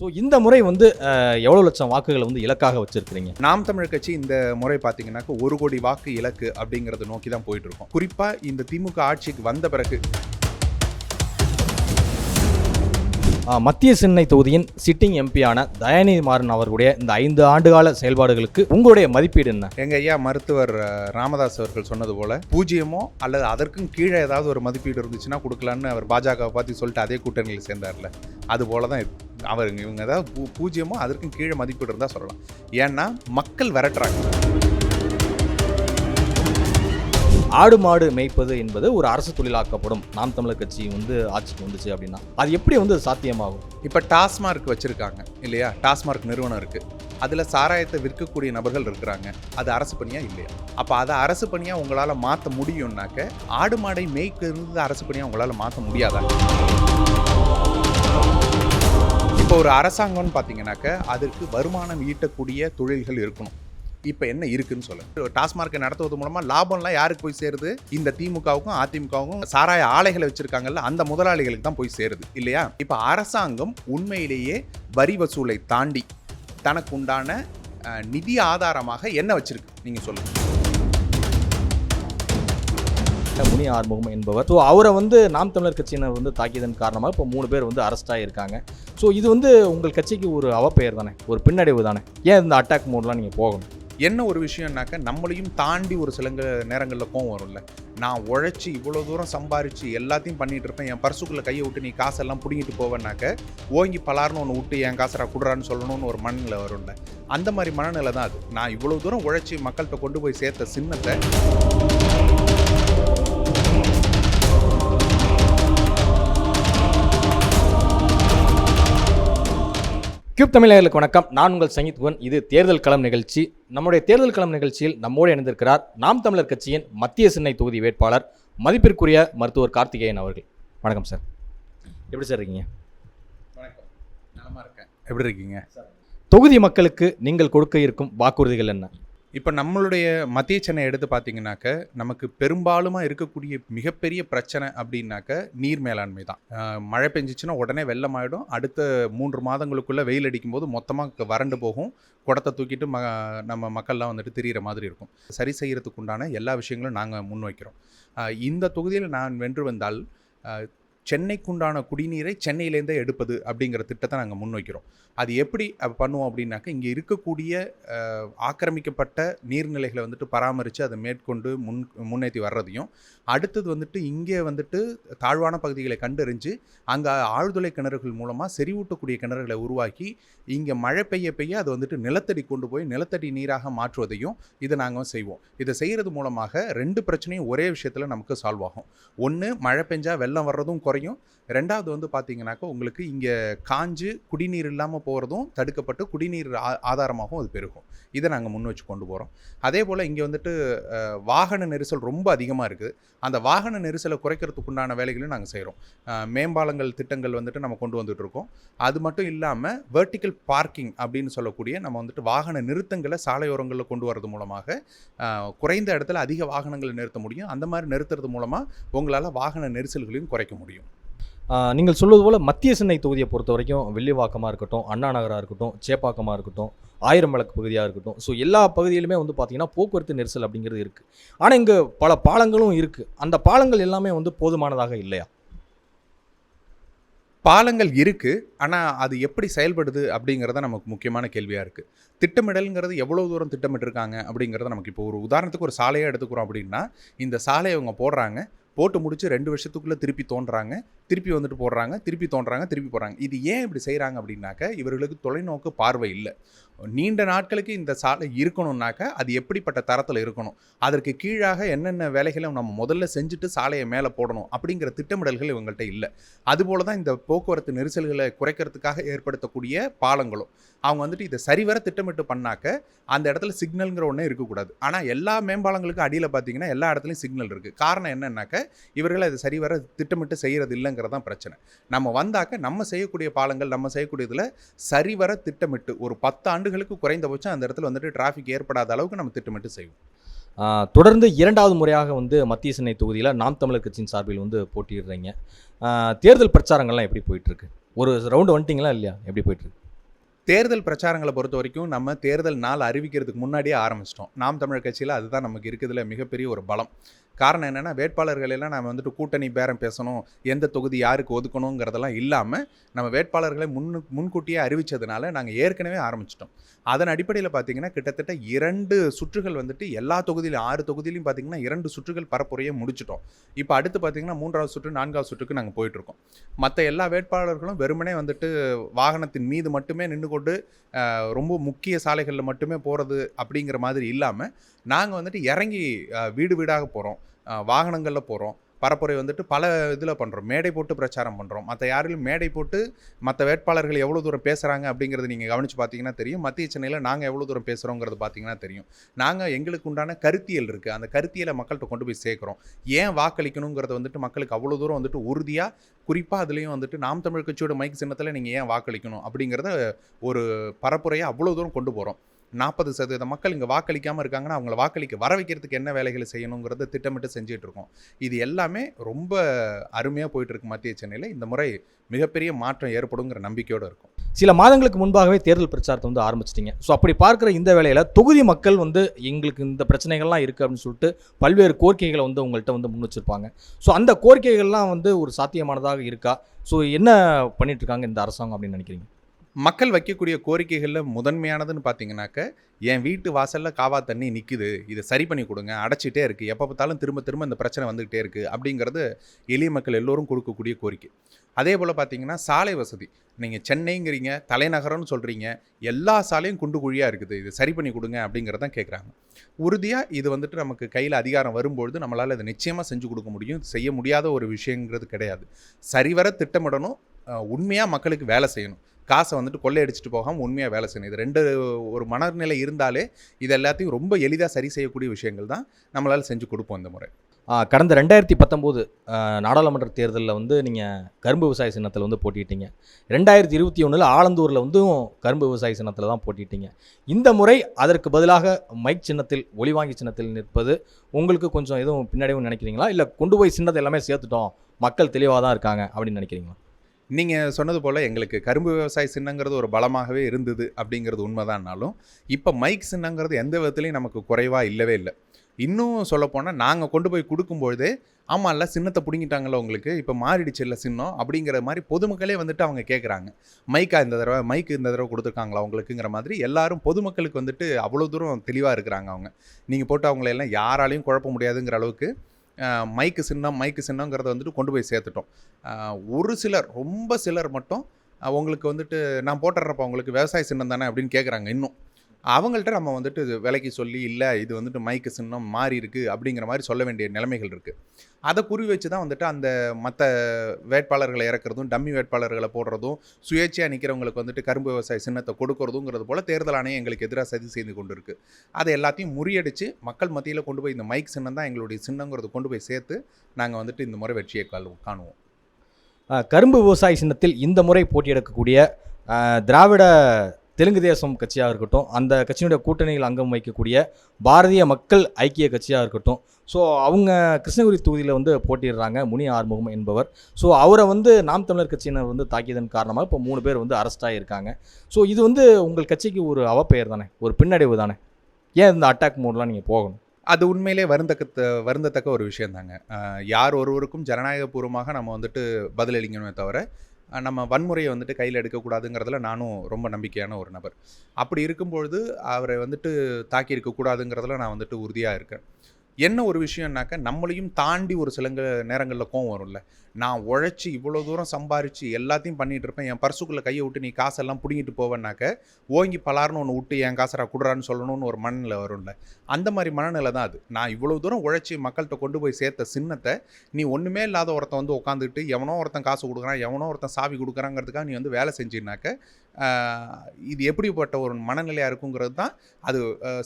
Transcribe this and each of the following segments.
So இந்த முறை வந்து எவ்வளோ லட்சம் வாக்குகளை வந்து இலக்காக வச்சிருக்கிறீங்க? நாம் தமிழர் கட்சி இந்த முறை பார்த்தீங்கன்னாக்க ஒரு கோடி வாக்கு இலக்கு அப்படிங்கிறத நோக்கி தான் போயிட்டு இருக்கோம். குறிப்பாக இந்த திமுக ஆட்சிக்கு வந்த பிறகு மத்திய சென்னை தொகுதியின் சிட்டிங் எம்பியான தயாநிதி மாறன் அவர்களுடைய இந்த ஐந்து ஆண்டுகால செயல்பாடுகளுக்கு உங்களுடைய மதிப்பீடு என்ன? எங்க ஐயா மருத்துவர் ராமதாஸ் அவர்கள் சொன்னது போல பூஜ்ஜியமோ அல்லது அதற்கும் கீழே ஏதாவது ஒரு மதிப்பீடு இருந்துச்சுன்னா கொடுக்கலான்னு அவர் பாஜகவை பார்த்து சொல்லிட்டு அதே கூட்டணியில் சேர்ந்தார்ல. அது போல தான் அவர் இவங்க ஏதாவது பூ பூஜ்ஜியமோ அதற்கும் கீழே மதிப்பீடு இருந்தால் சொல்லலாம். ஏன்னா மக்கள் விரட்டுறாங்க. ஆடு மாடு மேய்ப்பது என்பது ஒரு அரசு தொழிலாக்கப்படும். நாம் தமிழர் கட்சி வந்து ஆட்சிக்கு வந்துச்சு அப்படின்னா அது எப்படி வந்து சாத்தியமாகும்? இப்போ டாஸ்மார்க் வச்சுருக்காங்க இல்லையா? டாஸ்மார்க் நிறுவனம் இருக்குது அதில் சாராயத்தை விற்கக்கூடிய நபர்கள் இருக்கிறாங்க. அது அரசு பணியாக இல்லையா? அப்போ அதை அரசு பணியாக உங்களால் மாற்ற முடியும்னாக்க ஆடு மாடை மேய்க்கிறது அரசு பணியாக உங்களால் மாற்ற முடியாதா? இப்போ ஒரு அரசாங்கம்னு பார்த்தீங்கன்னாக்க அதற்கு வருமானம் ஈட்டக்கூடிய தொழில்கள் இருக்கணும். இப்போ என்ன இருக்குன்னு சொல்லுங்க டாஸ்மார்க்கை நடத்துவது மூலமாக லாபம்லாம் யாருக்கு போய் சேருது? இந்த திமுகவுக்கும் அதிமுகவுக்கும் சாராய ஆலைகளை வச்சிருக்காங்கல்ல அந்த முதலாளிகளுக்கு தான் போய் சேருது. இல்லையா? இப்போ அரசாங்கம் உண்மையிலேயே வரி வசூலை தாண்டி தனக்கு உண்டான நிதி ஆதாரமாக என்ன வச்சிருக்கு? நீங்கள் சொல்லுங்கள் முனி ஆறுமுகம் என்பவர். ஸோ அவரை வந்து நாம் தமிழர் கட்சியினர் வந்து தாக்கியதன் காரணமாக இப்போ மூணு பேர் வந்து அரெஸ்ட் ஆகியிருக்காங்க ஸோ இது வந்து உங்கள் கட்சிக்கு ஒரு அவப்பெயர் தானே? ஒரு பின்னடைவு தானே? ஏன் இந்த அட்டாக் மோட்லாம் நீங்கள் போகணும்? என்ன ஒரு விஷயம்னாக்க நம்மளையும் தாண்டி ஒரு சில நேரங்களில் கோவம் வரும்ல. நான் உழைச்சி இவ்வளோ தூரம் சம்பாரித்து எல்லாத்தையும் பண்ணிகிட்டு இருப்பேன். என் பர்சுக்குள்ளே கையை விட்டு நீ காசெல்லாம் பிடிங்கிட்டு போவேன்னாக்க ஓங்கி பலார்னு ஒன்று விட்டு என் காசரா குடுறான்னு சொல்லணும்னு ஒரு மனநிலை வரும்ல. அந்த மாதிரி மனநிலை தான் அது. நான் இவ்வளோ தூரம் உழைச்சி மக்கள்கிட்ட கொண்டு போய் சேர்த்த சின்னத்தை கியூப் தமிழர்களுக்கு வணக்கம். நான் உங்கள் சங்கீத் குவன் இது தேர்தல் களம் நிகழ்ச்சி. நம்முடைய தேர்தல் களம் நிகழ்ச்சியில் நம்மோடு இணைந்திருக்கிறார் நாம் தமிழர் கட்சியின் மத்திய சென்னை தொகுதி வேட்பாளர் மதிப்பிற்குரிய மருத்துவர் கார்த்திகேயன் அவர்கள். வணக்கம் சார். எப்படி சார் இருக்கீங்க? வணக்கம். நலமா இருக்கேன். எப்படி இருக்கீங்க? தொகுதி மக்களுக்கு நீங்கள் கொடுக்க இருக்கும் வாக்குறுதிகள் என்ன? இப்போ நம்மளுடைய மத்திய சென்னை எடுத்து பார்த்தீங்கன்னாக்க நமக்கு பெரும்பாலுமாக இருக்கக்கூடிய மிகப்பெரிய பிரச்சனை அப்படின்னாக்க நீர் மேலாண்மை தான். மழை பெஞ்சிச்சுன்னா உடனே வெள்ளம் ஆகிடும் அடுத்த மூன்று மாதங்களுக்குள்ளே வெயில் அடிக்கும்போது மொத்தமாக வறண்டு போகும். குடத்தை தூக்கிட்டு ம நம்ம மக்கள்லாம் வந்துட்டு திரியிற மாதிரி இருக்கும். சரி செய்கிறதுக்கு உண்டான எல்லா விஷயங்களும் நாங்கள் முன்வைக்கிறோம். வைக்கிறோம் இந்த தொகுதியில் நான் வென்று வந்தால் சென்னைக்குண்டான குடிநீரை சென்னையிலேருந்தே எடுப்பது அப்படிங்கிற திட்டத்தை நாங்கள் முன்வைக்கிறோம். அது எப்படி பண்ணுவோம் அப்படின்னாக்க இங்கே இருக்கக்கூடிய ஆக்கிரமிக்கப்பட்ட நீர்நிலைகளை வந்துட்டு பராமரித்து அதை மேற்கொண்டு முன் முன்னேற்றி வர்றதையும் அடுத்தது வந்துட்டு இங்கே வந்துட்டு தாழ்வான பகுதிகளை கண்டறிஞ்சு அங்கே ஆழ்துளை கிணறுகள் மூலமாக செறிவூட்டக்கூடிய கிணறுகளை உருவாக்கி இங்கே மழை பெய்ய பெய்ய அதை வந்துட்டு நிலத்தடி கொண்டு போய் நிலத்தடி நீராக மாற்றுவதையும் இதை நாங்கள் செய்வோம். இதை செய்கிறது மூலமாக ரெண்டு பிரச்சனையும் ஒரே விஷயத்தில் நமக்கு சால்வ் ஆகும். ஒன்று மழை பெஞ்சால் வெள்ளம் வர்றதும் குறையும். ரெண்டாவது வந்து பார்த்தீங்கன்னாக்கா உங்களுக்கு இங்கே காஞ்சு குடிநீர் இல்லாமல் போகிறதும் தடுக்கப்பட்டு குடிநீர் ஆதாரமாகவும் அது பெருகும். இதை நாங்கள் முன் வச்சு கொண்டு போகிறோம் அதே போல் இங்கே வந்துட்டு வாகன நெரிசல் ரொம்ப அதிகமாக இருக்குது. அந்த வாகன நெரிசலை குறைக்கிறதுக்குண்டான வேலைகளையும் நாங்கள் செய்கிறோம் மேம்பாலங்கள் திட்டங்கள் வந்துட்டு நம்ம கொண்டு வந்துட்டு இருக்கோம். அது மட்டும் இல்லாமல் வெர்டிக்கல் பார்க்கிங் அப்படின்னு சொல்லக்கூடிய நம்ம வந்துட்டு வாகன நிறுத்தங்களை சாலையோரங்களில் கொண்டு வரது மூலமாக குறைந்த இடத்துல அதிக வாகனங்களை நிறுத்த முடியும். அந்த மாதிரி நிறுத்துறது மூலமாக உங்களால் வாகன நெரிசல்களையும் குறைக்க முடியும். நீங்கள் சொல்வது போல் மத்திய சென்னை தொகுதியை பொறுத்த வரைக்கும் வெள்ளிவாக்கமாக இருக்கட்டும் அண்ணா நகராக இருக்கட்டும் சேப்பாக்கமாக இருக்கட்டும் ஆயிரம் விளக்கு பகுதியாக இருக்கட்டும். ஸோ எல்லா பகுதியிலுமே வந்து பார்த்திங்கன்னா போக்குவரத்து நெரிசல் அப்படிங்கிறது இருக்குது ஆனால் இங்கே பல பாலங்களும் இருக்குது அந்த பாலங்கள் எல்லாமே வந்து போதுமானதாக இல்லையா? பாலங்கள் இருக்குது ஆனால் அது எப்படி செயல்படுது அப்படிங்கிறத நமக்கு முக்கியமான கேள்வியாக இருக்குது திட்டமிடல்ங்கிறது எவ்வளோ தூரம் திட்டமிட்டிருக்காங்க அப்படிங்கிறத நமக்கு இப்போ ஒரு உதாரணத்துக்கு ஒரு சாலையாக எடுத்துக்கிறோம் அப்படின்னா இந்த சாலையை அவங்க போடுறாங்க. போட்டு முடிச்சு ரெண்டு வருஷத்துக்குள்ளே திருப்பி தோன்றாங்க. திருப்பி வந்துட்டு போடுறாங்க திருப்பி தோன்றாங்க திருப்பி போடுறாங்க. இது ஏன் இப்படி செய்கிறாங்க அப்படின்னாக்க இவர்களுக்கு தொலைநோக்கு பார்வை இல்லை. நீண்ட நாட்களுக்கு இந்த சாலை இருக்கணும்னாக்க அது எப்படிப்பட்ட தரத்தில் இருக்கணும்? அதற்கு கீழாக என்னென்ன வேலைகளை நம்ம முதல்ல செஞ்சுட்டு சாலையை மேலே போடணும் அப்படிங்கிற திட்டமிடல்கள் இவங்கள்ட்ட இல்லை. அதுபோல தான் இந்த போக்குவரத்து நெரிசல்களை குறைக்கிறதுக்காக ஏற்படுத்தக்கூடிய பாலங்களும். அவங்க வந்துட்டு இதை சரிவர திட்டமிட்டு பண்ணாக்க அந்த இடத்துல சிக்னல்ங்கிற ஒன்றே இருக்கக்கூடாது. ஆனால் எல்லா மேம்பாலங்களுக்கும் அடியில் பார்த்தீங்கன்னா எல்லா இடத்துலையும் சிக்னல் இருக்குது காரணம் என்னன்னாக்க இவர்கள் அதை சரிவர திட்டமிட்டு செய்கிறது இல்லைங்கிறது தான் பிரச்சனை. நம்ம வந்தாக்க நம்ம செய்யக்கூடிய பாலங்கள் நம்ம செய்யக்கூடியதில் சரிவர திட்டமிட்டு ஒரு பத்து ஆண்டுகளுக்கு குறைந்தபட்சம் அந்த இடத்துல வந்துட்டு டிராஃபிக் ஏற்படாத அளவுக்கு நம்ம திட்டமிட்டு செய்வோம். தொடர்ந்து இரண்டாவது முறையாக வந்து மத்திய சென்னை தொகுதியில் நாம் தமிழர் கட்சியின் சார்பில் வந்து போட்டியிடுறீங்க. தேர்தல் பிரச்சாரங்கள்லாம் எப்படி போயிட்டுருக்கு? ஒரு ரவுண்டு வந்துட்டிங்களா இல்லையா? எப்படி போயிட்டுருக்கு? தேர்தல் பிரச்சாரங்களை பொறுத்த வரைக்கும் நம்ம தேர்தல் நாள் அறிவிக்கிறதுக்கு முன்னாடியே ஆரம்பிச்சிட்டோம். நாம் தமிழர் கட்சியில் அதுதான் நமக்கு இருக்கிறதுல மிகப்பெரிய ஒரு பலம். காரணம் என்னென்னா வேட்பாளர்கள் எல்லாம் நம்ம வந்துட்டு கூட்டணி பேரம் பேசணும் எந்த தொகுதி யாருக்கு ஒதுக்கணுங்கிறதெல்லாம் இல்லாமல் நம்ம வேட்பாளர்களை முன் முன்கூட்டியே அறிவித்ததுனால நாங்கள் ஏற்கனவே ஆரம்பிச்சிட்டோம். அதன் அடிப்படையில் பார்த்தீங்கன்னா கிட்டத்தட்ட இரண்டு சுற்றுகள் வந்துட்டு எல்லா தொகுதியிலும் ஆறு தொகுதியிலையும் பார்த்தீங்கன்னா இரண்டு சுற்றுகள் பரப்புரையை முடிச்சிட்டோம். இப்போ அடுத்து பார்த்தீங்கன்னா மூன்றாவது சுற்று நான்காவது சுற்றுக்கு நாங்கள் போயிட்டுருக்கோம். மற்ற எல்லா வேட்பாளர்களும் வெறுமனே வந்துட்டு வாகனத்தின் மீது மட்டுமே நின்று கொண்டு ரொம்ப முக்கிய சாலைகளில் மட்டுமே போகிறது அப்படிங்கிற மாதிரி இல்லாமல் நாங்கள் வந்துட்டு இறங்கி வீடு வீடாக போகிறோம் வாகனங்களில் போகிறோம் பரப்புரை வந்துட்டு பல இதில் பண்ணுறோம் மேடை போட்டு பிரச்சாரம் பண்ணுறோம் மற்ற யாரிலும் மேடை போட்டு மற்ற வேட்பாளர்கள் எவ்வளோ தூரம் பேசுகிறாங்க அப்படிங்கிறது நீங்கள் கவனித்து பார்த்தீங்கன்னா தெரியும். மத்திய சென்னையில் நாங்கள் எவ்வளோ தூரம் பேசுகிறோங்கிறது பார்த்தீங்கன்னா தெரியும். நாங்கள் எங்களுக்கு உண்டான கருத்தியல் இருக்குது அந்த கருத்தியலை மக்கள்கிட்ட கொண்டு போய் சேர்க்குறோம். ஏன் வாக்களிக்கணுங்கிறத வந்துட்டு மக்களுக்கு அவ்வளோ தூரம் வந்துட்டு உறுதியாக குறிப்பாக அதுலேயும் வந்துட்டு நாம் தமிழ் கட்சியோட மைக் சின்னத்தில் நீங்கள் ஏன் வாக்களிக்கணும் அப்படிங்கிறத ஒரு பரப்புரையை அவ்வளோ தூரம் கொண்டு போகிறோம் நாற்பது சதவீத மக்கள் இங்கே வாக்களிக்காமல் இருக்காங்கன்னா அவங்கள வாக்களிக்க வர வைக்கிறதுக்கு என்ன வேலைகளை செய்யணுங்கிறத திட்டமிட்டு செஞ்சுட்டு இருக்கோம். இது எல்லாமே ரொம்ப அருமையாக போயிட்டு இருக்கு மத்திய சென்னையில். இந்த முறை மிகப்பெரிய மாற்றம் ஏற்படுங்கிற நம்பிக்கையோடு இருக்கும். சில மாதங்களுக்கு முன்பாகவே தேர்தல் பிரச்சாரத்தை வந்து ஆரம்பிச்சிட்டிங்க. ஸோ அப்படி பார்க்குற இந்த வேலையில் தொகுதி மக்கள் வந்து எங்களுக்கு இந்த பிரச்சனைகள்லாம் இருக்குது அப்படின்னு சொல்லிட்டு பல்வேறு கோரிக்கைகளை வந்து உங்கள்கிட்ட வந்து முன் வச்சுருப்பாங்க. ஸோ அந்த கோரிக்கைகள்லாம் வந்து ஒரு சாத்தியமானதாக இருக்கா? ஸோ என்ன பண்ணிகிட்ருக்காங்க இந்த அரசாங்கம் அப்படின்னு நினைக்கிறீங்க? மக்கள் வைக்கக்கூடிய கோரிக்கைகளில் முதன்மையானதுன்னு பார்த்தீங்கன்னாக்க என் வீட்டு வாசலில் காவா தண்ணி நிற்குது இதை சரி பண்ணி கொடுங்க அடைச்சிட்டே இருக்குது எப்போ பார்த்தாலும் திரும்ப திரும்ப இந்த பிரச்சனை வந்துக்கிட்டே இருக்குது அப்படிங்கிறது எளிய மக்கள் எல்லோரும் கொடுக்கக்கூடிய கோரிக்கை. அதே போல் பார்த்தீங்கன்னா சாலை வசதி. நீங்கள் சென்னைங்கிறீங்க தலைநகரம்னு சொல்கிறீங்க எல்லா சாலையும் குண்டு குழியாக இருக்குது இது சரி பண்ணி கொடுங்க அப்படிங்கிறதான் கேட்குறாங்க உறுதியாக இது வந்துட்டு நமக்கு கையில் அதிகாரம் வரும்பொழுது நம்மளால் இதை நிச்சயமாக செஞ்சு கொடுக்க முடியும் செய்ய முடியாத ஒரு விஷயங்கிறது கிடையாது. சரிவர திட்டமிடணும் உண்மையாக மக்களுக்கு வேலை செய்யணும். காசை வந்துட்டு கொள்ளையடிச்சிட்டு போகாமல் உண்மையாக வேலை செய்யணும். இது ரெண்டு ஒரு மனநிலை இருந்தாலே இது எல்லாத்தையும் ரொம்ப எளிதாக சரி செய்யக்கூடிய விஷயங்கள் தான் நம்மளால் செஞ்சு கொடுப்போம் இந்த முறை. கடந்த ரெண்டாயிரத்தி பத்தொம்போது நாடாளுமன்ற தேர்தலில் வந்து நீங்கள் கரும்பு விவசாய சின்னத்தில் வந்து போட்டிட்டீங்க. ரெண்டாயிரத்தி இருபத்தி ஒன்றில் ஆலந்தூரில் வந்து கரும்பு விவசாய சின்னத்தில் தான் போட்டிட்டீங்க. இந்த முறை அதற்கு பதிலாக மைக் சின்னத்தில் ஒளிவாங்கி சின்னத்தில் நிற்பது உங்களுக்கு கொஞ்சம் எதுவும் பின்னாடியும் நினைக்கிறீங்களா? இல்லை கொண்டு போய் சின்னத்தை எல்லாமே சேர்த்துட்டோம். மக்கள் தெளிவாக தான் இருக்காங்க அப்படின்னு நினைக்கிறீங்களா? நீங்கள் சொன்னது போல் எங்களுக்கு கரும்பு விவசாய சின்னங்கிறது ஒரு பலமாகவே இருந்தது அப்படிங்கிறது உண்மைதான்னாலும் இப்போ மைக் சின்னங்கிறது எந்த விதத்துலையும் நமக்கு குறைவாக இல்லவே இல்லை. இன்னும் சொல்லப்போனால் நாங்கள் கொண்டு போய் கொடுக்கும்பொழுதே ஆமாம் இல்லை சின்னத்தை பிடுங்கிட்டாங்களோ உங்களுக்கு இப்போ மாறிடுச்சு இல்லை சின்னம் அப்படிங்கிற மாதிரி பொதுமக்களே வந்துட்டு அவங்க கேட்குறாங்க மைக்கா இந்த தடவை மைக்கு இந்த தடவை கொடுத்துருக்காங்களா உங்களுக்குங்கிற மாதிரி? எல்லாரும் பொதுமக்களுக்கு வந்துட்டு அவ்வளோ தூரம் தெளிவாக இருக்கிறாங்க அவங்க. நீங்கள் போட்டு அவங்கள எல்லாம் யாராலையும் குழப்ப முடியாதுங்கிற அளவுக்கு மைக்கு சின்னம் மைக்கு சின்னங்கிறத வந்துட்டு கொண்டு போய் சேர்த்துட்டோம். ஒரு சிலர் ரொம்ப சிலர் மட்டும் அவங்களுக்கு உங்களுக்கு வந்துட்டு நான் போட்டுறப்ப உங்களுக்கு விவசாய சின்னம் தானே அப்படின்னு கேட்குறாங்க இன்னும். அவங்கள்ட்ட நம்ம வந்துட்டு இது விலைக்கு சொல்லி இல்லை இது வந்துட்டு மைக்கு சின்னம் மாறி இருக்குது அப்படிங்கிற மாதிரி சொல்ல வேண்டிய நிலைமைகள் இருக்குது அதை குறி வச்சு தான் வந்துட்டு அந்த மற்ற வேட்பாளர்களை இறக்குறதும் டம்மி வேட்பாளர்களை போடுறதும் சுயேட்சையாக நிற்கிறவங்களுக்கு வந்துட்டு கரும்பு விவசாய சின்னத்தை கொடுக்கறதுங்கிறது போல் தேர்தல் ஆணையம் எங்களுக்கு எதிராக சதி செய்து கொண்டு இருக்குது அதை எல்லாத்தையும் முறியடித்து மக்கள் மத்தியில் கொண்டு போய் இந்த மைக் சின்னம் தான் எங்களுடைய சின்னங்கிறது கொண்டு போய் சேர்த்து நாங்கள் வந்துட்டு இந்த முறை வெற்றியை காணுவோம். காணுவோம் கரும்பு விவசாய சின்னத்தில் இந்த முறை போட்டியிடக்கூடிய திராவிட தெலுங்கு தேசம் கட்சியாக இருக்கட்டும் அந்த கட்சியினுடைய கூட்டணியில் அங்கம் வைக்கக்கூடிய பாரதிய மக்கள் ஐக்கிய கட்சியாக இருக்கட்டும். ஸோ அவங்க கிருஷ்ணகிரி தொகுதியில் வந்து போட்டிடுறாங்க முனி ஆறுமுகம் என்பவர். ஸோ அவரை வந்து நாம் தமிழர் கட்சியினர் வந்து தாக்கியதன் காரணமாக இப்போ மூணு பேர் வந்து அரெஸ்ட் ஆகியிருக்காங்க. ஸோ இது வந்து உங்கள் கட்சிக்கு ஒரு அவப்பெயர் தானே ஒரு பின்னடைவு தானே? ஏன் இந்த அட்டாக் மோட்லாம் நீங்கள் போகணும்? அது உண்மையிலே வருந்தக்க வருந்தத்தக்க ஒரு விஷயந்தாங்க தாங்க யார் ஒருவருக்கும் ஜனநாயகபூர்வமாக நம்ம வந்துட்டு பதிலளிக்கணுமே தவிர நம்ம வன்முறையை வந்துட்டு கையில் எடுக்கக்கூடாதுங்கிறதுல நானும் ரொம்ப நம்பிக்கையான ஒரு நபர். அப்படி இருக்கும்பொழுது அவரை வந்துட்டு தாக்கி இருக்கக்கூடாதுங்கிறதுல நான் வந்துட்டு உறுதியாக இருக்கேன். என்ன ஒரு விஷயம்னாக்க நம்மளையும் தாண்டி ஒரு சில நேரங்களில் கோவம் வரும்ல. நான் உழைச்சி இவ்வளோ தூரம் சம்பாரித்து எல்லாத்தையும் பண்ணிகிட்டு இருப்பேன். என் பர்சுக்குள்ளே கையை விட்டு நீ காசெல்லாம் பிடிங்கிட்டு போவேன்னாக்க ஓங்கி பலார்னு ஒன்று விட்டு என் காசரா குடுறான்னு சொல்லணும்னு ஒரு மனநிலை வரும்ல. அந்த மாதிரி மனநிலை தான் அது. நான் இவ்வளோ தூரம் உழைச்சி மக்கள்கிட்ட கொண்டு போய் சேர்த்த சின்னத்தை நீ ஒன்றுமே இல்லாத ஒருத்தன் வந்து உட்காந்துட்டு எவனோ ஒருத்தன் காசு கொடுக்குறான் எவனோ ஒருத்தன் சாவி கொடுக்குறாங்கிறதுக்காக நீ வந்து வேலை செஞ்சினாக்க இது எப்படிப்பட்ட ஒரு மனநிலையாக இருக்குங்கிறது தான் அது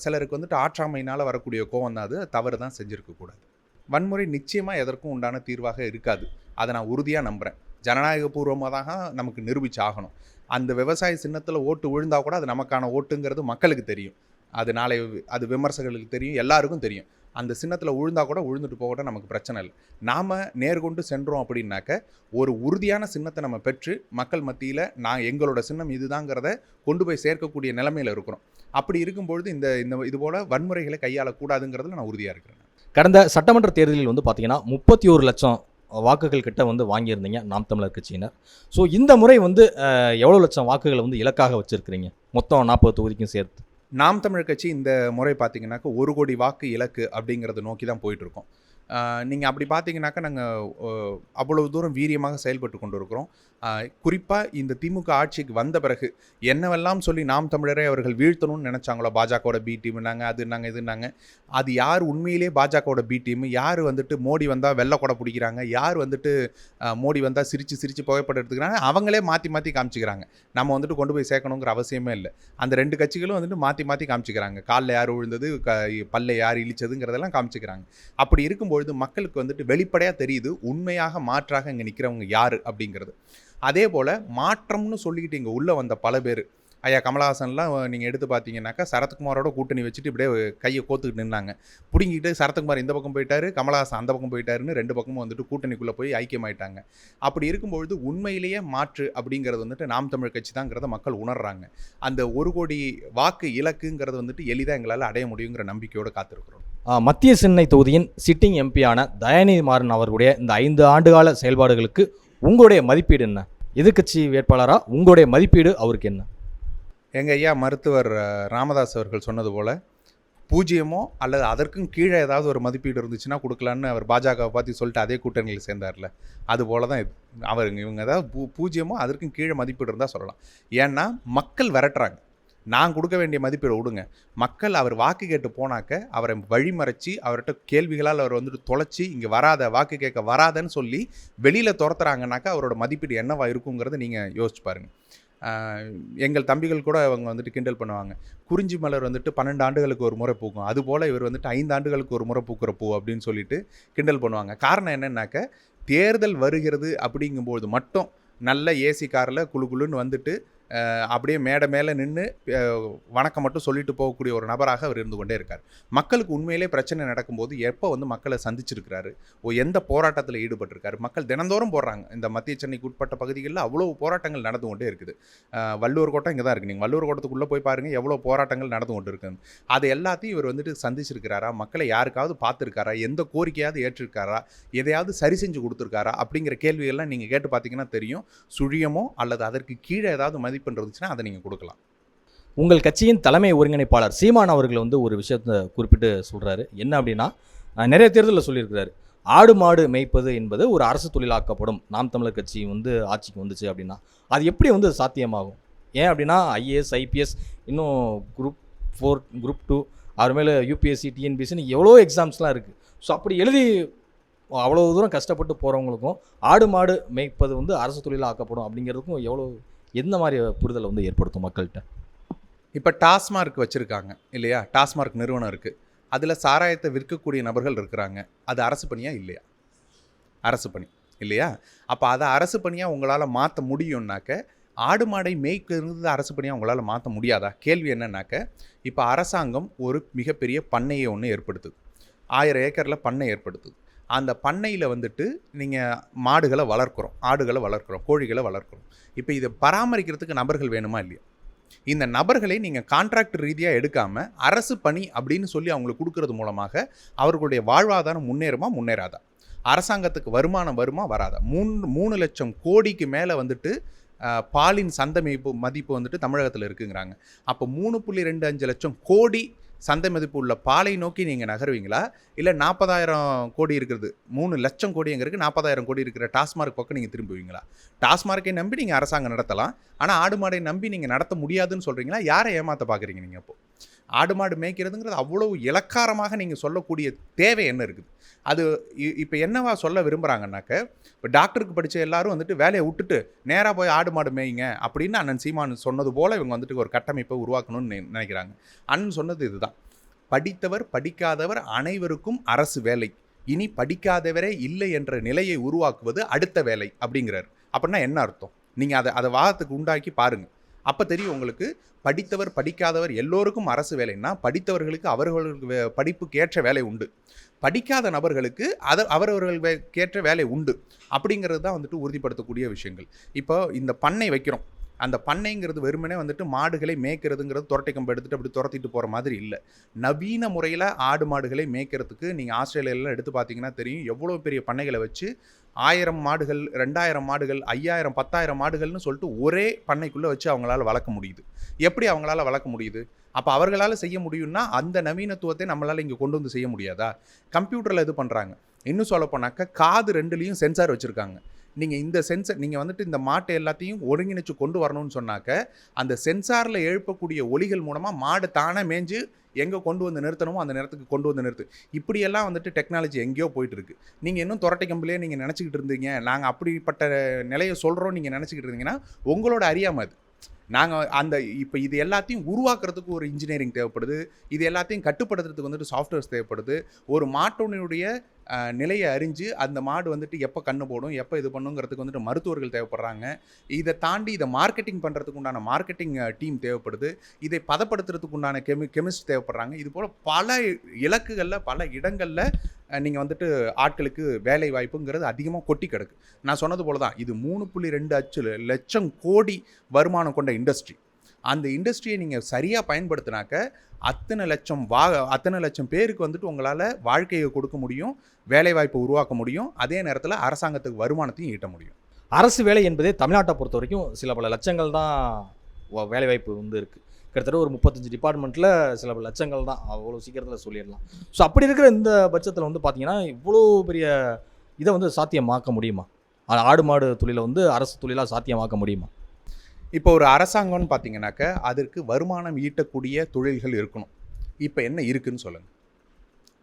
சிலருக்கு வந்துட்டு ஆற்றாமையினால் வரக்கூடிய கோவம் தான் அது. தவறு தான் செஞ்சுருக்கக்கூடாது வன்முறை நிச்சயமாக எதற்கும் உண்டான தீர்வாக இருக்காது. அதை நான் உறுதியாக நம்புகிறேன் ஜனநாயகபூர்வமாக தான் நமக்கு நிரூபிச்சு ஆகணும் அந்த விவசாய சின்னத்தில் ஓட்டு விழுந்தால் கூட அது நமக்கான ஓட்டுங்கிறது மக்களுக்கு தெரியும். அது நாளை அது விமர்சகர்களுக்கு தெரியும் எல்லாருக்கும் தெரியும். அந்த சின்னத்தில் உழுந்தா கூட உழுந்துட்டு போக கூட நமக்கு பிரச்சனை இல்லை. நாம் நேர்கொண்டு சென்றோம் அப்படின்னாக்க ஒரு உறுதியான சின்னத்தை நம்ம பெற்று மக்கள் மத்தியில் நான் எங்களோட சின்னம் இதுதாங்கிறத கொண்டு போய் சேர்க்கக்கூடிய நிலைமையில் இருக்கிறோம். அப்படி இருக்கும்பொழுது இந்த இந்த இது போல் வன்முறைகளை கையாளக்கூடாதுங்கிறதுல நான் உறுதியாக இருக்கிறேன். கடந்த சட்டமன்ற தேர்தலில் வந்து பார்த்தீங்கன்னா முப்பத்தி ஒரு லட்சம் வாக்குகள் கிட்ட வந்து வாங்கியிருந்தீங்க நாம் தமிழர் கட்சியினர். ஸோ இந்த முறை வந்து எவ்வளோ லட்சம் வாக்குகளை வந்து இலக்காக வச்சுருக்கிறீங்க? மொத்தம் நாற்பது தொகுதிக்கும் சேர்த்து. நாம் தமிழர் கட்சி இந்த முறை பார்த்தீங்கன்னாக்கா ஒரு கோடி வாக்கு இலக்கு அப்படிங்கிறத நோக்கி தான் போயிட்டுருக்கோம். நீங்கள் அப்படி பார்த்தீங்கன்னாக்கா நாங்கள் அவ்வளவு தூரம் வீரியமாக செயல்பட்டு கொண்டு இருக்கிறோம் குறிப்பாக இந்த திமுக ஆட்சிக்கு வந்த பிறகு என்னவெல்லாம் சொல்லி நாம் தமிழரை அவர்கள் வீழ்த்தணும்னு நினச்சாங்களோ? பாஜகவோட பி டீம்னாங்க நாங்கள் இதுனாங்க அது யார் உண்மையிலே பாஜகவோட பி டீம் யார் வந்துட்டு மோடி வந்தால் வெள்ளை கொடை பிடிக்கிறாங்க? யார் வந்துட்டு மோடி வந்தால் சிரித்து சிரித்து புகைப்படம் எடுத்துக்கிறாங்க? அவங்களே மாற்றி மாற்றி காமிச்சிக்கிறாங்க. நம்ம வந்துட்டு கொண்டு போய் சேர்க்கணுங்கிற அவசியமே இல்லை. அந்த ரெண்டு கட்சிகளும் வந்துட்டு மாற்றி மாற்றி காமிச்சிக்கிறாங்க. காலில் யார் விழுந்தது? க பல்ல யார் இழிச்சதுங்கிறதெல்லாம் காமிச்சிக்கிறாங்க. அப்படி இருக்கும்பொழுது மக்களுக்கு வந்துட்டு வெளிப்படையாக தெரியுது உண்மையாக மாற்றாக இங்கே நிற்கிறவங்க யார் அப்படிங்கிறது. அதே போல் மாற்றம்னு சொல்லிக்கிட்டு இங்கே உள்ளே வந்த பல பேர். ஐயா கமலஹாசன்லாம் நீங்கள் எடுத்து பார்த்தீங்கன்னாக்கா சரத்குமாரோட கூட்டணி வச்சுட்டு இப்படியே கையை கோத்துக்கிட்டு நின்னாங்க. பிடுங்கிட்டு சரத்குமார் இந்த பக்கம் போயிட்டாரு கமலஹாசன் அந்த பக்கம் போயிட்டாருன்னு ரெண்டு பக்கமும் வந்துட்டு கூட்டணிக்குள்ளே போய் ஐக்கியமாயிட்டாங்க. அப்படி இருக்கும்பொழுது உண்மையிலேயே மாற்று அப்படிங்கிறது வந்துட்டு நாம் தமிழ் கட்சி தாங்கிறத மக்கள் உணர்றாங்க. அந்த ஒரு கோடி வாக்கு இலக்குங்கிறது வந்துட்டு எளிதாக எங்களால் அடைய முடியுங்கிற நம்பிக்கையோடு காத்திருக்கிறோம். மத்திய சென்னை தொகுதியின் சிட்டிங் எம்பியான தயாநிதி மாறன் அவர்களுடைய இந்த ஐந்து ஆண்டுகால செயல்பாடுகளுக்கு உங்களுடைய மதிப்பீடு என்ன? எதிர்க்கட்சி வேட்பாளரா? உங்களுடைய மதிப்பீடு அவருக்கு என்ன? எங்கள் ஐயா மருத்துவர் ராமதாஸ் அவர்கள் சொன்னது போல் பூஜ்ஜியமோ அல்லது அதற்கும் கீழே ஏதாவது ஒரு மதிப்பீடு இருந்துச்சுன்னா கொடுக்கலான்னு அவர் பாஜகவை பார்த்து சொல்லிட்டு அதே கூட்டணியில் சேர்ந்தார்ல. அது போல தான் இது அவர் இவங்க ஏதாவது பூ பூஜ்ஜியமோ அதற்கும் கீழே மதிப்பீடு இருந்தால் சொல்லலாம். ஏன்னா மக்கள் விரட்டுறாங்க. நான் கொடுக்க வேண்டிய மதிப்பீடு விடுங்க மக்கள் அவர் வாக்கு கேட்டு போனாக்க அவரை வழிமறைச்சி அவர்கிட்ட கேள்விகளால் அவர் வந்துட்டு தொலைச்சி இங்கே வராத வாக்கு கேட்க வராதன்னு சொல்லி வெளியில் துரத்துறாங்கனாக்கா அவரோட மதிப்பீடு என்னவா இருக்குங்கிறத நீங்கள் யோசிச்சு பாருங்கள் எங்கள் தம்பிகள் கூட அவங்க வந்துட்டு கிண்டல் பண்ணுவாங்க. குறிஞ்சி மலர் வந்துட்டு பன்னெண்டு ஆண்டுகளுக்கு ஒரு முறை பூக்கும். அதுபோல் இவர் வந்துட்டு ஐந்து ஆண்டுகளுக்கு ஒரு முறை பூக்கிற பூ அப்படின்னு சொல்லிட்டு கிண்டல் பண்ணுவாங்க. காரணம் என்னென்னாக்க தேர்தல் வருகிறது அப்படிங்கும்போது மட்டும் நல்ல ஏசி காரில் குளு குளுன்னு வந்துட்டு அப்படியே மேடை மேலே நின்று வணக்கம் மட்டும் சொல்லிட்டு போகக்கூடிய ஒரு நபராக அவர் இருந்து கொண்டே இருக்கார். மக்களுக்கு உண்மையிலே பிரச்சனை நடக்கும்போது எப்போ வந்து மக்களை சந்திச்சிருக்கிறாரு? ஓ எந்த போராட்டத்தில் ஈடுபட்டிருக்காரு? மக்கள் தினந்தோறும் போடுறாங்க. இந்த மத்திய சென்னைக்கு உட்பட்ட பகுதிகளில் அவ்வளோ போராட்டங்கள் நடந்து கொண்டே இருக்குது. வள்ளுவர் கோட்டம் இங்கே தான் இருக்குது நீங்கள் வள்ளுவர் கோட்டத்துக்குள்ளே போய் பாருங்கள் எவ்வளோ போராட்டங்கள் நடந்து கொண்டு இருக்குது அது எல்லாத்தையும் இவர் வந்துட்டு சந்திச்சிருக்கிறாரா? மக்களை யாருக்காவது பார்த்துருக்காரா? எந்த கோரிக்கையாவது ஏற்றிருக்காரா? எதையாவது சரி செஞ்சு கொடுத்துருக்காரா? அப்படிங்கிற கேள்விகள்லாம் நீங்கள் கேட்டு பார்த்தீங்கன்னா தெரியும். சுழியமோ அல்லது அதற்கு கீழே ஏதாவது மதிப்பெண் இருந்துச்சுன்னா அதை நீங்கள் கொடுக்கலாம். உங்கள் கட்சியின் தலைமை ஒருங்கிணைப்பாளர் சீமான் அவர்கள் வந்து ஒரு விஷயத்தை குறிப்பிட்டு சொல்கிறாரு என்ன அப்படின்னா நிறைய தேர்தலில் சொல்லியிருக்கிறாரு. ஆடு மாடு மேய்ப்பது என்பது ஒரு அரசு தொழிலாக்கப்படும். நாம் தமிழர் கட்சி வந்து ஆட்சிக்கு வந்துச்சு அப்படின்னா அது எப்படி வந்து சாத்தியமாகும்? ஏன் அப்படின்னா ஐஏஎஸ் ஐபிஎஸ் இன்னும் குரூப் ஃபோர் குரூப் டூ அது மேலே யூபிஎஸ்சி டிஎன்பிஎஸ்சின்னு எவ்வளோ எக்ஸாம்ஸ்லாம் இருக்குது ஸோ அப்படி எழுதி அவ்வளோ தூரம் கஷ்டப்பட்டு போகிறவங்களுக்கும் ஆடு மாடு மேய்ப்பது வந்து அரசு தொழிலாக்கப்படும் அப்படிங்கிறதுக்கும் எவ்வளோ எந்த மாதிரி புரிதலை வந்து ஏற்படுத்தும் மக்கள்கிட்ட? இப்போ டாஸ்மார்க் வச்சுருக்காங்க இல்லையா? டாஸ்மார்க் நிறுவனம் இருக்குது அதில் சாராயத்தை விற்கக்கூடிய நபர்கள் இருக்கிறாங்க. அது அரசு பணியாக இல்லையா? அரசு பணி இல்லையா? அப்போ அதை அரசு பணியாக உங்களால் மாற்ற முடியும்னாக்க ஆடு மாடை மேய்க்கிறது அரசு பணியாக உங்களால் மாற்ற முடியாதா? கேள்வி என்னன்னாக்க இப்போ அரசாங்கம் ஒரு மிகப்பெரிய பண்ணையை ஒன்று ஏற்படுத்துது. ஆயிரம் ஏக்கரில் பண்ணை ஏற்படுத்துது. அந்த பண்ணையில் வந்துட்டு நீங்கள் மாடுகளை வளர்க்குறோம் ஆடுகளை வளர்க்குறோம் கோழிகளை வளர்க்குறோம். இப்போ இதை பராமரிக்கிறதுக்கு நபர்கள் வேணுமா இல்லையா? இந்த நபர்களை நீங்கள் கான்ட்ராக்ட் ரீதியாக எடுக்காமல் அரசு பணி அப்படின்னு சொல்லி அவங்களுக்கு கொடுக்கறது மூலமாக அவர்களுடைய வாழ்வாதாரம் முன்னேறுமா முன்னேறாதா? அரசாங்கத்துக்கு வருமானம் வருமா வராதா? மூணு மூணு லட்சம் கோடிக்கு மேலே வந்துட்டு பாலின் சந்தமைப்பு மதிப்பு மதிப்பு வந்துட்டு தமிழகத்தில் இருக்குங்கிறாங்க. அப்போ மூணு புள்ளி ரெண்டு அஞ்சு லட்சம் கோடி சந்தை மதிப்பு உள்ள பாலை நோக்கி நீங்கள் நகருவீங்களா? இல்லை நாற்பதாயிரம் கோடி இருக்கிறது மூணு லட்சம் கோடி எங்கே இருக்குது நாற்பதாயிரம் கோடி இருக்கிற டாஸ்மார்க் பக்கம் நீங்கள் திரும்புவீங்களா? டாஸ்மார்க்கை நம்பி நீங்கள் அரசாங்கம் நடத்தலாம் ஆனால் ஆடு மாடை நம்பி நீங்கள் நடத்த முடியாதுன்னு சொல்கிறீங்களா யாரை ஏமாற்ற பார்க்குறீங்க நீங்கள் அப்போது ஆடு மாடு மேய்க்கிறதுங்கிறது அவ்வளவு இலக்காரமாக நீங்கள் சொல்லக்கூடிய தேவை என்ன இருக்குது? அது இப்போ என்னவா சொல்ல விரும்புகிறாங்கன்னாக்க இப்போ டாக்டருக்கு படித்த எல்லாரும் வந்துட்டு வேலையை விட்டுட்டு நேராக போய் ஆடு மாடு மேய்ங்க அப்படின்னு அண்ணன் சீமான் சொன்னது போல் இவங்க வந்துட்டு ஒரு கட்டமைப்பை உருவாக்கணும்னு நினைக்கிறாங்க. அண்ணன் சொன்னது இதுதான். படித்தவர் படிக்காதவர் அனைவருக்கும் அரசு வேலை. இனி படிக்காதவரே இல்லை என்ற நிலையை உருவாக்குவது அடுத்த வேலை அப்படிங்கிறார். அப்படின்னா என்ன அர்த்தம்? நீங்கள் அதை அதை வாதத்துக்கு உண்டாக்கி பாருங்கள் அப்போ தெரியும் உங்களுக்கு படித்தவர் படிக்காதவர் எல்லோருக்கும் அரசு வேலைன்னா படித்தவர்களுக்கு அவர்களுக்கு வே- படிப்புக்கு ஏற்ற வேலை உண்டு. படிக்காத நபர்களுக்கு அதை அவரவர்கள் கேற்ற வேலை உண்டு. அப்படிங்கிறது தான் வந்துட்டு உறுதிப்படுத்தக்கூடிய விஷயங்கள். இப்போ இந்த பண்ணை வைக்கிறோம். அந்த பண்ணைங்கிறது வெறுமனே வந்துட்டு மாடுகளை மேய்க்கிறதுங்கிறது துரட்டை கம்பு எடுத்துட்டு அப்படி துரத்திட்டு போகிற மாதிரி இல்லை. நவீன முறையில் ஆடு மாடுகளை மேய்க்கிறதுக்கு நீங்கள் ஆஸ்திரேலியாவில் எடுத்து பார்த்தீங்கன்னா தெரியும். எவ்வளோ பெரிய பண்ணைகளை வச்சு ஆயிரம் மாடுகள் ரெண்டாயிரம் மாடுகள் ஐயாயிரம் பத்தாயிரம் மாடுகள்னு சொல்லிட்டு ஒரே பண்ணைக்குள்ளே வச்சு அவங்களால வளர்க்க முடியுது. எப்படி அவங்களால வளர்க்க முடியுது? அப்போ அவர்களால் செய்ய முடியும்னா அந்த நவீனத்துவத்தை நம்மளால் இங்கே கொண்டு வந்து செய்ய முடியாதா? கம்ப்யூட்டரில் இது பண்ணுறாங்க இன்னும் சொல்லப்போனாக்கா காது ரெண்டுலேயும் சென்சார் வச்சுருக்காங்க. நீங்கள் இந்த சென்சர் நீங்கள் வந்துட்டு இந்த மாட்டை எல்லாத்தையும் ஒருங்கிணைச்சு கொண்டு வரணும்னு சொன்னாக்க அந்த சென்சாரில் எழுப்பக்கூடிய ஒலிகள் மூலமாக மாடு தானே மேய்ஞ்சு எங்கே கொண்டு வந்து நிறுத்தணுமோ அந்த நேரத்துக்கு கொண்டு வந்து நிறுத்து. இப்படியெல்லாம் வந்துட்டு டெக்னாலஜி எங்கேயோ போயிட்டு இருக்கு நீங்கள் இன்னும் துரட்டை கம்பிலே நீங்கள் நினச்சிக்கிட்டு இருந்தீங்க. நாங்கள் அப்படிப்பட்ட நிலையை சொல்கிறோம் நீங்கள் நினச்சிக்கிட்டு இருந்தீங்கன்னா உங்களோட அறியாமை அது. நாங்கள் அந்த இப்போ இது எல்லாத்தையும் உருவாக்குறதுக்கு ஒரு இன்ஜினியரிங் தேவைப்படுது. இது எல்லாத்தையும் கட்டுப்படுத்துறதுக்கு வந்துட்டு சாஃப்ட்வேர்ஸ் தேவைப்படுது. ஒரு மாட்டோனுடைய நிலையை அறிஞ்சு அந்த மாடு வந்துட்டு எப்போ கண்ணு போடும் எப்போ இது பண்ணுங்கிறதுக்கு வந்துட்டு மருத்துவர்கள் தேவைப்படுறாங்க. இதை தாண்டி இதை மார்க்கெட்டிங் பண்ணுறதுக்கு உண்டான மார்க்கெட்டிங் டீம் தேவைப்படுது. இதை பதப்படுத்துறதுக்கு உண்டான கெமி கெமிஸ்ட் தேவைப்படுறாங்க. இது போல் பல இலக்குகளில் பல இடங்களில் நீங்கள் வந்துட்டு ஆட்களுக்கு வேலை வாய்ப்புங்கிறது அதிகமாக கொட்டி கிடக்கு. நான் சொன்னது போல தான் இது மூணு புள்ளி ரெண்டு அச்சு லட்சம் கோடி வருமானம் கொண்ட இண்டஸ்ட்ரி அந்த இண்டஸ்ட்ரியை நீங்கள் சரியாக பயன்படுத்தினாக்க அத்தனை லட்சம் வா அத்தனை லட்சம் பேருக்கு வந்துட்டு உங்களால் வாழ்க்கையை கொடுக்க முடியும் வேலைவாய்ப்பை உருவாக்க முடியும் அதே நேரத்தில் அரசாங்கத்துக்கு வருமானத்தையும் ஈட்ட முடியும். அரசு வேலை என்பதே தமிழ்நாட்டை பொறுத்த வரைக்கும் சில பல லட்சங்கள் தான் வ- வேலைவாய்ப்பு வந்து இருக்குது கிட்டத்தட்ட ஒரு முப்பத்தஞ்சு டிபார்ட்மெண்ட்டில் சில பல லட்சங்கள் தான். அவ்வளோ சீக்கிரத்தில் சொல்லிடலாம். ஸோ அப்படி இருக்கிற இந்த பட்சத்தில் வந்து பார்த்தீங்கன்னா இவ்வளோ பெரிய இதை வந்து சாத்தியமாக்க முடியுமா? ஆடு மாடு தொழிலை வந்து அரசு தொழிலாக சாத்தியமாக்க முடியுமா? இப்போ ஒரு அரசாங்கம்னு பார்த்தீங்கன்னாக்க அதற்கு வருமானம் ஈட்டக்கூடிய தொழில்கள் இருக்கணும். இப்போ என்ன இருக்குதுன்னு சொல்லுங்கள்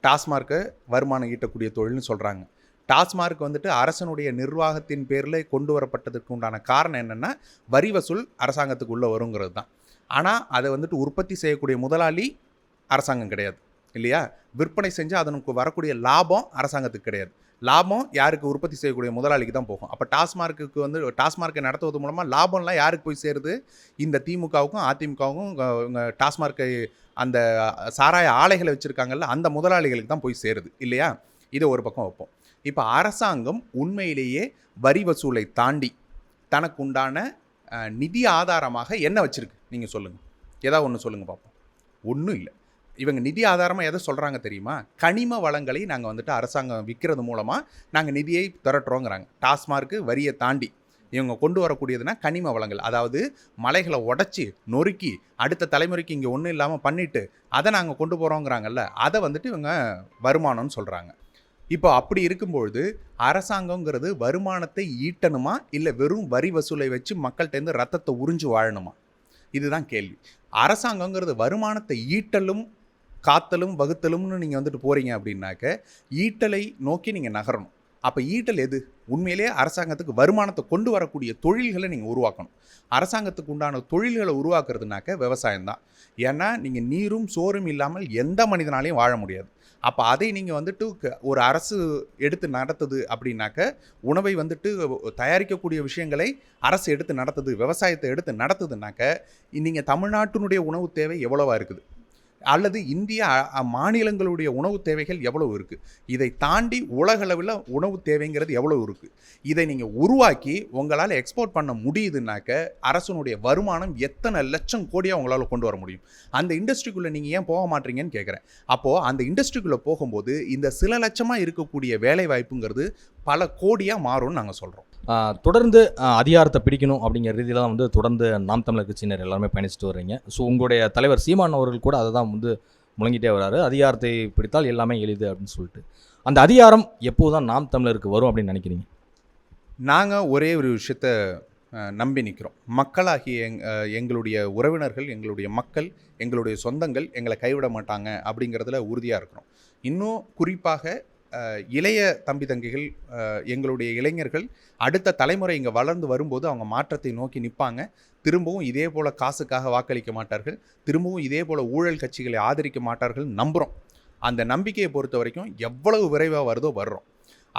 டாஸ்மார்க்கு வருமானம் ஈட்டக்கூடிய தொழில்னு சொல்கிறாங்க டாஸ்மார்க் வந்துட்டு அரசனுடைய நிர்வாகத்தின் பேரில் கொண்டு வரப்பட்டதுக்கு உண்டான காரணம் என்னென்னா வரி வசூல் அரசாங்கத்துக்கு உள்ளே வருங்கிறது தான். ஆனால் அதை வந்துட்டு உற்பத்தி செய்யக்கூடிய முதலாளி அரசாங்கம் கிடையாது இல்லையா? விற்பனை செஞ்சு அதனுக்கு வரக்கூடிய லாபம் அரசாங்கத்துக்கு கிடையாது. லாபம் யாருக்கு உற்பத்தி செய்யக்கூடிய முதலாளிக்கு தான் போகும். அப்போ டாஸ்மார்க்குக்கு வந்து டாஸ்மார்க்கை நடத்துவது மூலமாக லாபம்லாம் யாருக்கு போய் சேருது? இந்த திமுகவுக்கும் அதிமுகவுக்கும் டாஸ்மார்க்கை அந்த சாராய ஆலைகளை வச்சுருக்காங்கல்ல அந்த முதலாளிகளுக்கு தான் போய் சேருது. இல்லையா? இதை ஒரு பக்கம் வைப்போம். இப்போ அரசாங்கம் உண்மையிலேயே வரி வசூலை தாண்டி தனக்கு உண்டான நிதி ஆதாரமாக என்ன வச்சுருக்கு? நீங்கள் சொல்லுங்கள் ஏதாவது ஒன்று சொல்லுங்கள் பார்ப்போம் ஒன்றும் இல்லை. இவங்க நிதி ஆதாரமாக எதை சொல்கிறாங்க தெரியுமா? கனிம வளங்களை நாங்கள் வந்துட்டு அரசாங்கம் விற்கிறது மூலமாக நாங்கள் நிதியை திரட்டுறோங்கிறாங்க. டாஸ்மார்க்கு வரியை தாண்டி இவங்க கொண்டு வரக்கூடியதுன்னா கனிம வளங்கள். அதாவது மலைகளை உடச்சி நொறுக்கி அடுத்த தலைமுறைக்கு இங்கே ஒன்றும் இல்லாமல் பண்ணிவிட்டு அதை நாங்கள் கொண்டு போகிறோங்கிறாங்கல்ல அதை வந்துட்டு இவங்க வருமானம்னு சொல்கிறாங்க இப்போ அப்படி இருக்கும்பொழுது அரசாங்கங்கிறது வருமானத்தை ஈட்டணுமா? இல்லை வெறும் வரி வசூலை வச்சு மக்கள்கிட்டேருந்து ரத்தத்தை உறிஞ்சு வாழணுமா? இதுதான் கேள்வி. அரசாங்கங்கிறது வருமானத்தை ஈட்டலும் காத்தலும் வகுத்தலும்னு நீங்கள் வந்துட்டு போகிறீங்க அப்படின்னாக்க ஈட்டலை நோக்கி நீங்கள் நகரணும். அப்போ ஈட்டல் எது? உண்மையிலேயே அரசாங்கத்துக்கு வருமானத்தை கொண்டு வரக்கூடிய தொழில்களை நீங்கள் உருவாக்கணும். அரசாங்கத்துக்கு உண்டான தொழில்களை உருவாக்குறதுனாக்க விவசாயம் தான். ஏன்னா நீங்கள் நீரும் சோறும் இல்லாமல் எந்த மனிதனாலையும் வாழ முடியாது. அப்போ அதை நீங்கள் வந்துட்டு க- ஒரு அரசு எடுத்து நடத்துது அப்படின்னாக்க உணவை வந்துட்டு தயாரிக்கக்கூடிய விஷயங்களை அரசு எடுத்து நடத்துது விவசாயத்தை எடுத்து நடத்துதுனாக்க நீங்கள் தமிழ்நாட்டினுடைய உணவு தேவை எவ்வளவா இருக்குது? அல்லது இந்திய மாநிலங்களுடைய உணவு தேவைகள் எவ்வளவு இருக்குது இதை தாண்டி உலகளவில் உணவு தேவைங்கிறது எவ்வளவு இருக்குது இதை நீங்கள் உருவாக்கி உங்களால் எக்ஸ்போர்ட் பண்ண முடியுதுனாக்க அரசனுடைய வருமானம் எத்தனை லட்சம் கோடியாக உங்களால் கொண்டு வர முடியும்? அந்த இண்டஸ்ட்ரிக்குள்ளே நீங்கள் ஏன் போக மாட்டீங்கன்னு கேட்குறேன் அப்போது அந்த இண்டஸ்ட்ரிக்குள்ளே போகும்போது இந்த சில லட்சமாக இருக்கக்கூடிய வேலை வாய்ப்புங்கிறது பல கோடியாக மாறும்னு நாங்கள் சொல்கிறோம் தொடர்ந்து அதிகாரத்தை பிடிக்கணும் அப்படிங்கிற ரீதியில் தான் வந்து தொடர்ந்து நாம் தமிழர் கட்சியினர் எல்லாருமே பயணிச்சுட்டு வர்றீங்க. ஸோ உங்களுடைய தலைவர் சீமான் அவர்கள் கூட அதை தான் வந்து முழங்கிட்டே வராரு அதிகாரத்தை பிடித்தால் எல்லாமே எளிது அப்படின்னு சொல்லிட்டு. அந்த அதிகாரம் எப்போது தான் நாம் தமிழருக்கு வரும் அப்படின்னு நினைக்கிறீங்க? நாங்கள் ஒரே ஒரு விஷயத்த நம்பி நிற்கிறோம் மக்களாகிய எங் எங்களுடைய உறவினர்கள் எங்களுடைய மக்கள் எங்களுடைய சொந்தங்கள் எங்களை கைவிட மாட்டாங்க அப்படிங்கிறதுல உறுதியாக இருக்கிறோம். இன்னும் குறிப்பாக இளைய தம்பி தங்கைகள் எங்களுடைய இளைஞர்கள் அடுத்த தலைமுறை இங்கே வளர்ந்து வரும்போது அவங்க மாற்றத்தை நோக்கி நிற்பாங்க திரும்பவும் இதே போல் காசுக்காக வாக்களிக்க மாட்டார்கள். திரும்பவும் இதே போல் ஊழல் கட்சிகளை ஆதரிக்க மாட்டார்கள் நம்புகிறோம் அந்த நம்பிக்கையை பொறுத்த வரைக்கும் எவ்வளவு விரைவாக வருதோ வர்றோம்.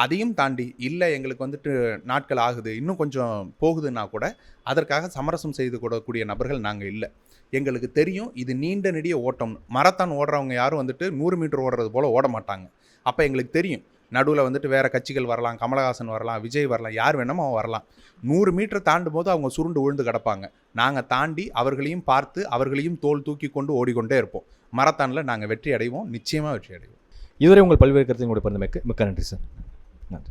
அதையும் தாண்டி இல்லை எங்களுக்கு வந்துட்டு நாட்கள் ஆகுது இன்னும் கொஞ்சம் போகுதுன்னா கூட அதற்காக சமரசம் செய்து கூடக்கூடிய நபர்கள் நாங்கள் இல்லை. எங்களுக்கு தெரியும் இது நீண்ட நெடிய ஓட்டம். மரத்தான் ஓடுறவங்க யாரும் வந்துட்டு நூறு மீட்டர் ஓடுறது போல் ஓட மாட்டாங்க. அப்போ எங்களுக்கு தெரியும். நடுவில் வந்துட்டு வேறு கட்சிகள் வரலாம் கமலஹாசன் வரலாம் விஜய் வரலாம் யார் வேணுமோ அவன் வரலாம். நூறு மீட்டர் தாண்டும் போது அவங்க சுருண்டு விழுந்து கிடப்பாங்க. நாங்கள் தாண்டி அவர்களையும் பார்த்து அவர்களையும் தோல் தூக்கி கொண்டு ஓடிக்கொண்டே இருப்போம். மரத்தானில் நாங்கள் வெற்றி அடைவோம் நிச்சயமாக வெற்றி அடைவோம். இதுவரை உங்கள் பல்வேறு கருத்தையும் கூட பிறந்தமைக்கு மிக்க நன்றி சார். நன்றி.